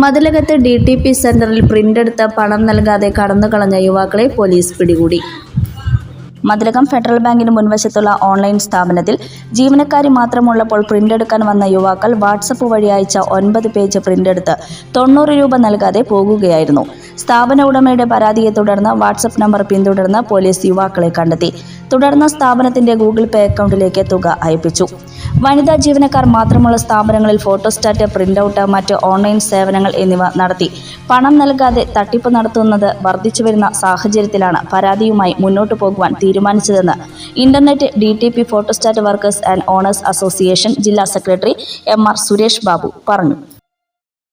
മതിലകത്ത് D T P സെന്ററിൽ പ്രിന്റെടുത്ത പണം നൽകാതെ കടന്നു കളഞ്ഞ യുവാക്കളെ പോലീസ് പിടികൂടി. മതിലകം ഫെഡറൽ ബാങ്കിന് മുൻവശത്തുള്ള ഓൺലൈൻ സ്ഥാപനത്തിൽ ജീവനക്കാരി മാത്രമുള്ളപ്പോൾ പ്രിന്റെടുക്കാൻ വന്ന യുവാക്കൾ വാട്സപ്പ് വഴി അയച്ച ഒൻപത് പേജ് പ്രിന്റെടുത്ത് തൊണ്ണൂറ് രൂപ നൽകാതെ പോകുകയായിരുന്നു. സ്ഥാപന ഉടമയുടെ പരാതിയെ തുടർന്ന് വാട്സപ്പ് നമ്പർ പിന്തുടർന്ന് പോലീസ് യുവാക്കളെ കണ്ടെത്തി. തുടർന്ന് സ്ഥാപനത്തിന്റെ ഗൂഗിൾ പേ അക്കൗണ്ടിലേക്ക് തുക അയപ്പിച്ചു. വനിതാ ജീവനക്കാർ മാത്രമുള്ള സ്ഥാപനങ്ങളിൽ ഫോട്ടോസ്റ്റാറ്റ് പ്രിന്റൌട്ട് മറ്റ് ഓൺലൈൻ സേവനങ്ങൾ എന്നിവ നടത്തി. പണം നൽകാതെ തട്ടിപ്പ് നടത്തുന്നത് വർദ്ധിച്ചു വരുന്ന സാഹചര്യത്തിലാണ് പരാതിയുമായി മുന്നോട്ടു പോകുവാൻ തീരുമാനിച്ചതെന്ന് internet D T P photostat workers and owners association ജില്ലാ secretary M R Suresh Babu പറഞ്ഞു.